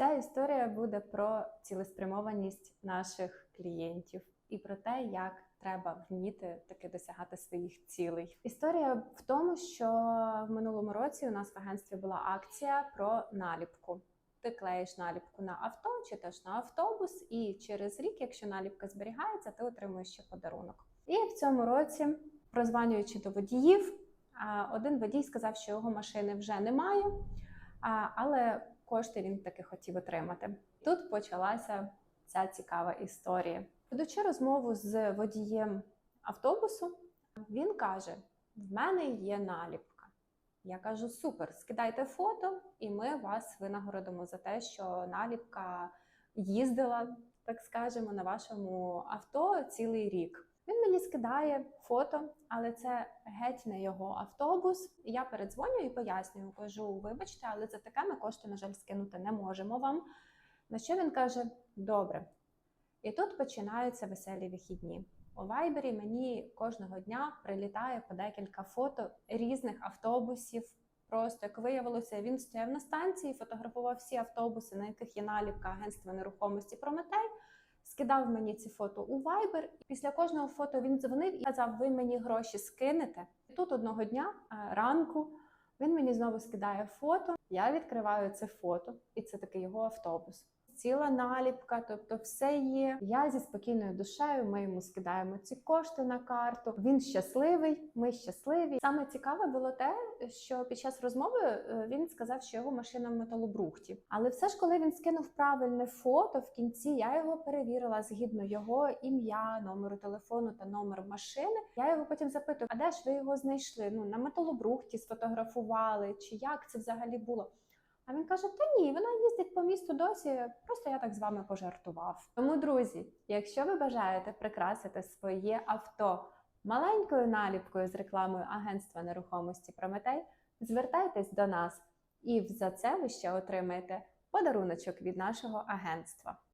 Ця історія буде про цілеспрямованість наших клієнтів і про те, як треба вміти таки досягати своїх цілей. Історія в тому, що в минулому році у нас в агентстві була акція про наліпку. Ти клеїш наліпку на авто чи теж на автобус, і через рік, якщо наліпка зберігається, ти отримуєш ще подарунок. І в цьому році, прозванюючи до водіїв, один водій сказав, що його машини вже немає, але кошти він таки хотів отримати. Тут почалася ця цікава історія. Ведучи розмову з водієм автобусу, він каже: в мене є наліпка. Я кажу: супер, скидайте фото, і ми вас винагородимо за те, що наліпка їздила, так скажемо, на вашому авто цілий рік. Він мені скидає фото, але це геть не його автобус. Я передзвоню і пояснюю, кажу: вибачте, але за таке ми кошти, на жаль, скинути не можемо вам. На що він каже: добре. І тут починаються веселі вихідні. У Вайбері мені кожного дня прилітає по декілька фото різних автобусів. Просто як виявилося, він стояв на станції, фотографував всі автобуси, на яких є наліпка агентства нерухомості Прометей. Скидав мені ці фото у Viber. І після кожного фото він дзвонив і казав: Ви мені гроші скинете. І тут одного дня е, ранку він мені знову скидає фото. Я відкриваю це фото, і це таки його автобус. Ціла наліпка, тобто все є. Я зі спокійною душею. Ми йому скидаємо ці кошти на карту. Він щасливий, ми щасливі. Саме цікаве було те, що під час розмови е, він сказав, що його машина в металобрухті. Але все ж, коли він скинув правильне фото в кінці, я його перевірила згідно його ім'я, номеру телефону та номер машини. Я його потім запитую: а де ж ви його знайшли? Ну на металобрухті сфотографували, чи як це взагалі було? А він каже: Та ні, вона їздить по місту досі. Просто я так з вами пожартував. Тому, друзі, якщо ви бажаєте прикрасити своє авто маленькою наліпкою з рекламою агентства нерухомості Прометей, звертайтесь до нас, і за це ви ще отримаєте подаруночок від нашого агентства.